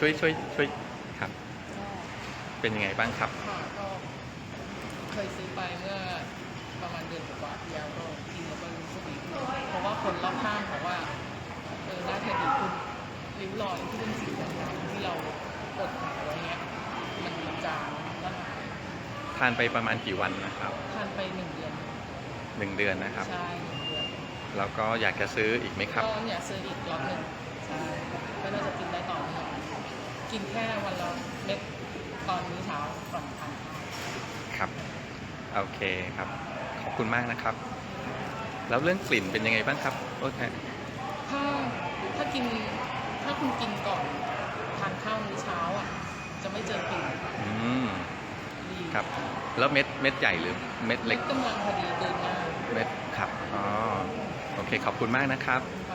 ช่วยช่วยช่วยครับก็เป็นยังไงบ้างครับ ค่ะก็เคยซื้อไปเมื่อประมาณเดือนกว่าๆที่แล้วก็กินแล้วก็รู้สึกดีขึ้นเพราะว่าคนรอบข้างบอกว่าเออน่าจะดีขึ้นริ้วรอยที่เป็นสีดำๆที่เรากดหายไว้เงี้ยมันจางแล้วหายทานไปประมาณกี่วันนะครับทานไปหนึ่งเดือนหนึ่งเดือนนะครับ ใช่หนึ่งเดือนแล้วก็อยากจะซื้ออีกไหมครับ ก็เนี่ยซื้ออีกล็อตหนึ่งใช่ก็ กินแค่วันละเม็ดตอนมื้อเช้าก่อนทานข้าวครับ โอเคครับ ขอบคุณมากนะครับ แล้วเรื่องกลิ่นเป็นยังไงบ้างครับโอเคถ้าถ้ากินถ้าคุณกินก่อนทานข้าวมื้อเช้าอะ จะไม่เจอกลิ่นอืมดีครับ แล้วเม็ดเม็ดใหญ่หรือเม็ดเล็เล็กกกำลังพอดีเดินง่ายเม็ดครับอ๋อโอเค ขอบคุณมากนะครับค